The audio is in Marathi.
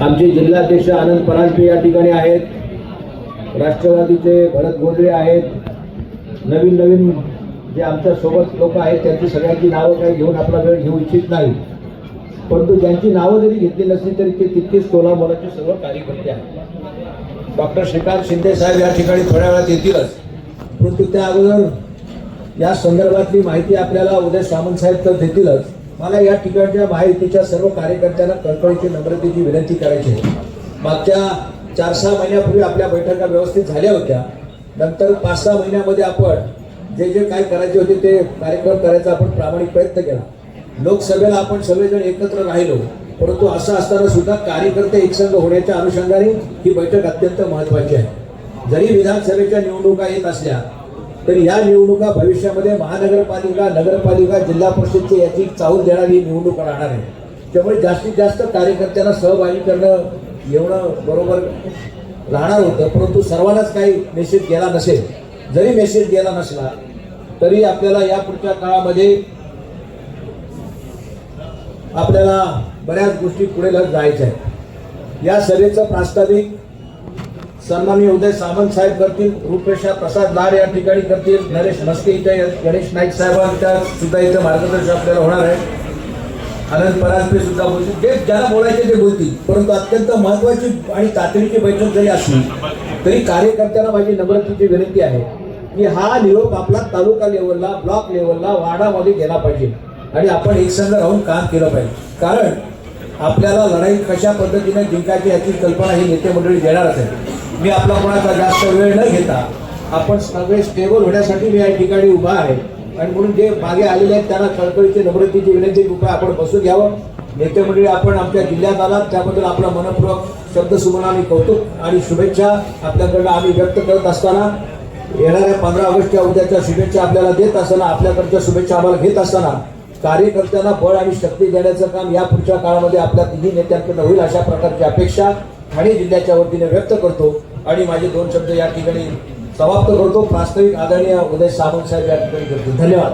आमचे जिल्हाध्यक्ष आनंद परांजपे या ठिकाणी आहेत. राष्ट्रवादीचे भरत गोंधळे आहेत. नवीन नवीन जे आमच्यासोबत लोक आहेत त्यांची सगळ्यांची नावं काही घेऊन आपला वेळ घेऊ इच्छित नाही. परंतु ज्यांची नावं जरी घेतली नसली तरी ते तितकेच टोला मोलाचे सर्व कार्यकर्ते आहेत. डॉक्टर श्रीकांत शिंदे साहेब या ठिकाणी थोड्या वेळात येतीलच. परंतु त्या अगोदर या संदर्भातली माहिती आपल्याला उदय सामंत साहेब तर देतीलच. मला या ठिकाणच्या माहितीच्या सर्व कार्यकर्त्यांना कळकळीची नम्रतेची विनंती करायची आहे. मागच्या चार सहा महिन्यापूर्वी आपल्या बैठका व्यवस्थित झाल्या होत्या. नंतर पाच सहा महिन्यामध्ये आपण जे जे काय करायचे होते ते कार्यक्रम करायचा आपण प्रामाणिक प्रयत्न केला. लोकसभेला आपण सगळेजण एकत्र राहिलो. परंतु असं असताना सुद्धा कार्यकर्ते एकसंघ होण्याच्या अनुषंगाने ही बैठक अत्यंत महत्वाची आहे. जरी विधानसभेच्या निवडणुका येत असल्या तरी या निवडणुका भविष्यामध्ये महानगरपालिका नगरपालिका जिल्हा परिषदची याची चाहूल देणारी ही निवडणूक राहणार आहे. त्यामुळे जास्तीत जास्त कार्यकर्त्यांना सहभागी करणं येणं बरोबर राहणार होतं परंतु सर्वांनाच काही मेसेज गेला नसेल. जरी मेसेज गेला नसला तरी आपल्याला या पुढच्या काळामध्ये आपल्याला बऱ्याच गोष्टी पुढे लग जायच्या आहेत. या सभेचं प्रास्ताविक सन्माननीय उदय सामंत साहेब करतील रूपेशा प्रसाद लाड या ठिकाणी करतील नरेश मस्के इथे गणेश नाईक साहेबांच्या सुद्धा इथं मार्गदर्शन आपल्याला होणार आहे. आनंद परांजपे सुद्धा बोलतील. जे ज्याला बोलायचे ते बोलतील परंतु अत्यंत महत्वाची आणि तातडीची बैठक जरी असली तरी कार्यकर्त्यांना माझी नम्रतेची विनंती आहे की हा निरोप आपला तालुका लेवलला ब्लॉक लेवलला वार्डामध्ये गेला पाहिजे. आणि आपण एकसंघ राहून काम केलं पाहिजे. कारण आपल्याला लढाई कशा पद्धतीने जिंकायची याची कल्पना ही नेते मंडळी देणारच आहे. मी आपला कोणाचा जास्त वेळ न घेता आपण सगळे स्टेबल होण्यासाठी मी या ठिकाणी उभा आहे. आणि म्हणून जे मागे आलेले आहेत त्यांना कळकळीची नम्रतेची विनंती कृपया आपण बसून घ्यावं. नेते मंडळी आपण आमच्या जिल्ह्यात आलात त्याबद्दल आपला मनपूर्वक शब्दसुमन आम्ही कौतुक आणि शुभेच्छा आपल्याकडनं आम्ही व्यक्त करत असताना येणाऱ्या पंधरा ऑगस्टच्या उद्याच्या शुभेच्छा आपल्याला देत असताना आपल्याकडच्या शुभेच्छा आम्हाला घेत असताना कार्यकर्त्यांना बळ आणि शक्ती देण्याचं काम या पुढच्या काळामध्ये आपल्या तिन्ही नेत्यांकडनं होईल अशा प्रकारची अपेक्षा ठाणे जिल्ह्याच्या वतीने व्यक्त करतो आणि माझे दोन शब्द या ठिकाणी समाप्त करतो. प्रास्ताविक आदरणीय उदय सावंत साहेब या ठिकाणी करतो. धन्यवाद.